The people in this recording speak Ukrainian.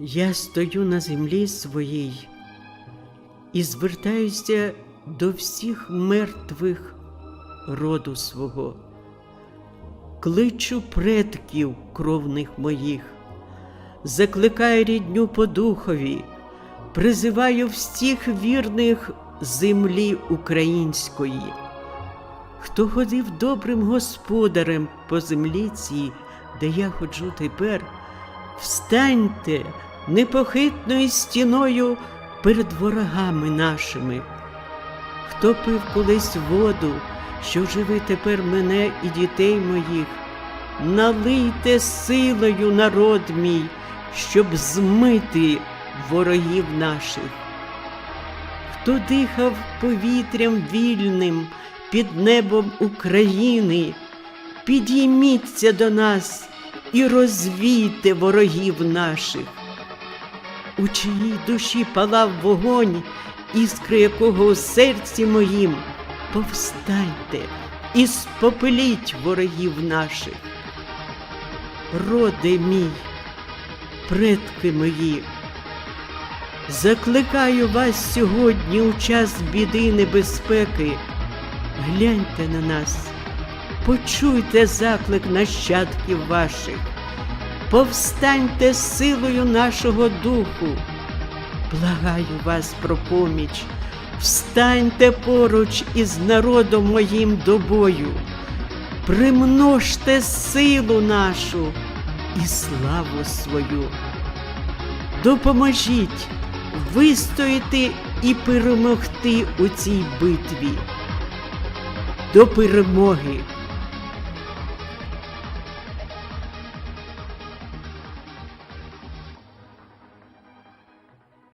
Я стою на землі своїй і звертаюся до всіх мертвих роду свого. Кличу предків кровних моїх, закликаю рідню по духові, призиваю всіх вірних землі української. Хто ходив добрим господарем по землі цій, де я ходжу тепер, встаньте непохитною стіною перед ворогами нашими. Хто пив колись воду, що живе тепер мене і дітей моїх, налийте силою народ мій, щоб змити ворогів наших. Хто дихав повітрям вільним під небом України, підійміться до нас і розвійте ворогів наших. У чиїй душі палав вогонь, іскри якого у серці моїм, повстаньте і спопеліть ворогів наших. Роде мій, предки мої, закликаю вас сьогодні у час біди і небезпеки. Гляньте на нас, почуйте заклик нащадків ваших, повстаньте силою нашого духу. Благаю вас про поміч, встаньте поруч із народом моїм до бою, примножте силу нашу і славу свою. Допоможіть вистояти і перемогти у цій битві. До перемоги!